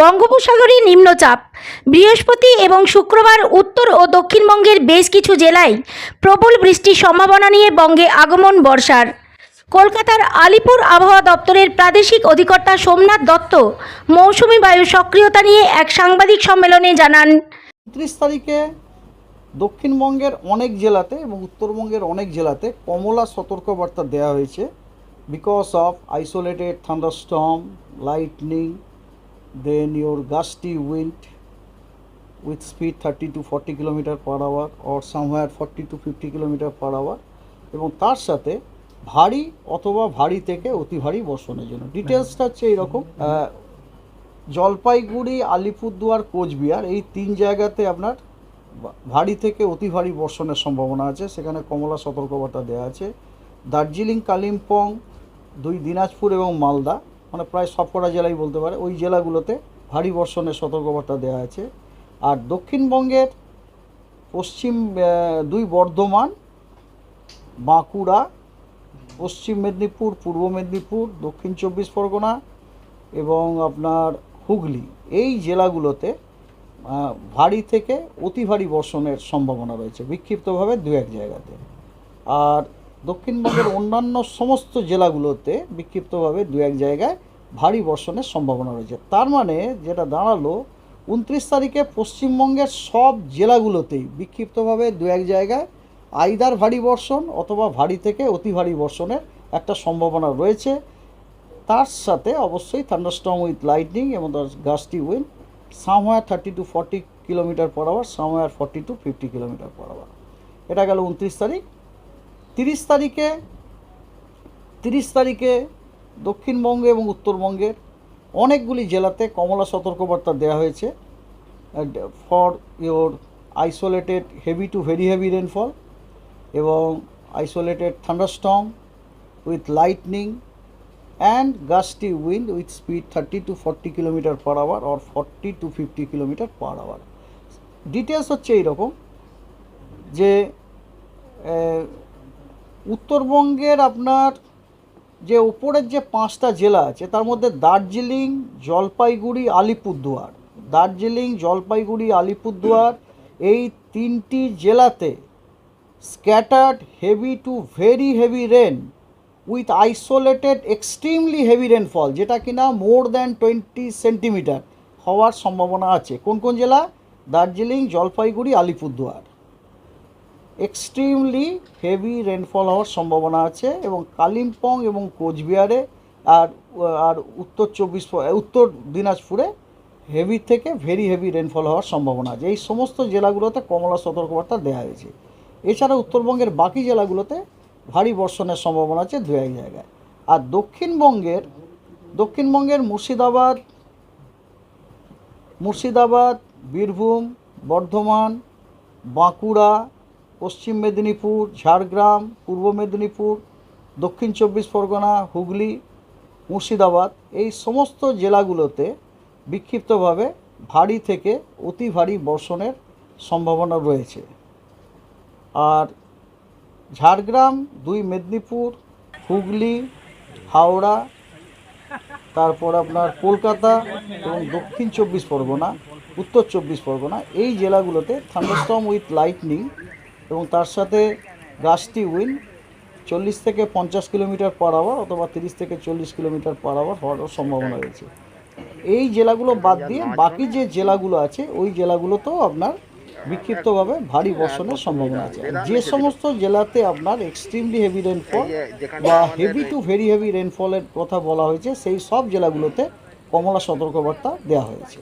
বঙ্গোপসাগরে নিম্নচাপ। বৃহস্পতি এবং শুক্রবার উত্তর ও দক্ষিণবঙ্গের বেশ কিছু জেলায় প্রবল বৃষ্টির সম্ভাবনা নিয়ে বঙ্গে আগমন বর্ষার। কলকাতার আলিপুর আবহাওয়া দপ্তরের প্রাদেশিক অধিকর্তা সোমনাথ দত্ত মৌসুমি বায়ু সক্রিয়তা নিয়ে এক সাংবাদিক সম্মেলনে জানান। উনত্রিশ তারিখে দক্ষিণবঙ্গের অনেক জেলাতে এবং উত্তরবঙ্গের অনেক জেলাতে কমলা সতর্কবার্তা দেওয়া হয়েছে। Because of isolated thunderstorm lightning then your gusty wind with speed thirty to forty kilometre per hour or somewhere forty to fifty kilometre per hour এবং তার সাথে ভারী অথবা ভারী থেকে অতি ভারী বর্ষণের জন্য। ডিটেলসটা হচ্ছে এইরকম জলপাইগুড়ি, আলিপুরদুয়ার, কোচবিহার এই তিন জায়গাতে আপনার ভারী থেকে অতি ভারী বর্ষণের সম্ভাবনা আছে। সেখানে কমলা সতর্কবার্তা দেওয়া আছে। দার্জিলিং, কালিম্পং, দুই দিনাজপুর এবং মালদা। মানে প্রায় সবকটা জেলাই বলতে পারে, ওই জেলাগুলোতে ভারী বর্ষণের সতর্কবার্তা দেওয়া আছে। আর দক্ষিণবঙ্গের পশ্চিম দুই বর্ধমান, বাঁকুড়া, পশ্চিম মেদিনীপুর, পূর্ব মেদিনীপুর, দক্ষিণ চব্বিশ পরগনা এবং আপনার হুগলি। এই জেলাগুলোতে ভারী থেকে অতি ভারী বর্ষণের সম্ভাবনা রয়েছে, বিক্ষিপ্তভাবে দু এক জায়গাতে। আর দক্ষিণবঙ্গের অন্যান্য সমস্ত জেলাগুলোতে বিক্ষিপ্তভাবে দু এক জায়গায় ভারী বর্ষণের সম্ভাবনা রয়েছে। তার মানে যেটা দাঁড়াল, উনত্রিশ তারিখে পশ্চিমবঙ্গের সব জেলাগুলোতেই বিক্ষিপ্তভাবে দু এক জায়গায় আইদার ভারী বর্ষণ অথবা ভারী থেকে অতি ভারী বর্ষণের একটা সম্ভাবনা রয়েছে। তার সাথে অবশ্যই থান্ডারস্টর্ম উইথ লাইটনিং এবং gusty wind somewhere thirty to forty kilometre per hour somewhere forty to fifty kilometre per hour এটা গেল উনত্রিশ তারিখ। তিরিশ তারিখে তিরিশ তারিখে দক্ষিণবঙ্গে এবং উত্তরবঙ্গের অনেকগুলি জেলাতে কমলা সতর্কবার্তা দেওয়া হয়েছে for your isolated heavy to very heavy rainfall এবং isolated thunderstorm with lightning and gusty wind with speed thirty to forty kilometre per hour or forty to fifty kilometre per hour details হচ্ছে এইরকম যে উত্তরবঙ্গের আপনার যে উপরের যে পাঁচটা জেলা আছে, তার মধ্যে দার্জিলিং, জলপাইগুড়ি, আলিপুরদুয়ার। দার্জিলিং, জলপাইগুড়ি, আলিপুরদুয়ার এই তিনটি জেলাতে scattered heavy to very heavy rain with isolated extremely heavy rainfall যেটা কিনা মোর দ্যান টোয়েন্টি সেন্টিমিটার হওয়ার সম্ভাবনা আছে। কোন কোন জেলা? Darjeeling, Jalpaiguri, Alipurduar. Extremely heavy rainfall হওয়ার সম্ভাবনা আছে এবং কালিম্পং এবং কোচবিহারে আর আর উত্তর চব্বিশ, উত্তর দিনাজপুরে হেভি থেকে ভেরি হেভি রেনফল হওয়ার সম্ভাবনা আছে। এই সমস্ত জেলাগুলোতে কমলা সতর্কবার্তা দেওয়া হয়েছে। এছাড়া উত্তরবঙ্গের বাকি জেলাগুলোতে ভারী বর্ষণের সম্ভাবনা আছে দু এক জায়গায়। আর দক্ষিণবঙ্গের দক্ষিণবঙ্গের মুর্শিদাবাদ মুর্শিদাবাদ, বীরভূম, বর্ধমান, বাঁকুড়া পশ্চিম মেদিনীপুর, ঝাড়গ্রাম, পূর্ব মেদিনীপুর, দক্ষিণ চব্বিশ পরগনা, হুগলি, মুর্শিদাবাদ এই সমস্ত জেলাগুলোতে বিক্ষিপ্তভাবে ভারী থেকে অতি ভারী বর্ষণের সম্ভাবনা রয়েছে। আর ঝাড়গ্রাম, দুই মেদিনীপুর, হুগলি, হাওড়া, তারপর আপনার কলকাতা এবং দক্ষিণ চব্বিশ পরগনা, উত্তর চব্বিশ পরগনা এই জেলাগুলোতে থান্ডারস্টর্ম উইথ লাইটনিং এবং তার সাথে গাছটি উইন চল্লিশ থেকে পঞ্চাশ কিলোমিটার পার আওয়ার অথবা তিরিশ থেকে চল্লিশ কিলোমিটার পার আওয়ার হওয়ার সম্ভাবনা রয়েছে। এই জেলাগুলো বাদ দিয়ে বাকি যে জেলাগুলো আছে, ওই জেলাগুলোতেও আপনার বিক্ষিপ্তভাবে ভারী বর্ষণের সম্ভাবনা আছে। যে সমস্ত জেলাতে আপনার এক্সট্রিমলি হেভি রেনফল বা হেভি টু ভেরি হেভি রেনফলের কথা বলা হয়েছে, সেই সব জেলাগুলোতে কমলা সতর্কবার্তা দেওয়া হয়েছে।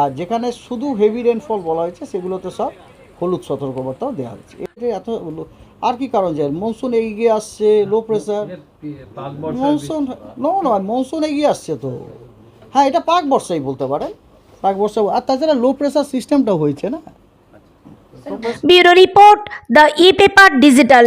আর যেখানে শুধু হেভি রেনফল বলা হয়েছে, সেগুলোতে সব হলুদ সতর্কবার্তাও দেওয়া হয়েছে। এটা এত আর কি কারণ যায় মনসুন এগিয়ে আসছে লো প্রেশার মনসুন নো নয় মনসুন এগিয়ে আসছে তো। হ্যাঁ এটা পাক বর্ষাই বলতে পারেন। পাক বর্ষা আর তাছাড়া লো প্রেশার সিস্টেমটা হয়েছে না? Bureau report, the E paper digital.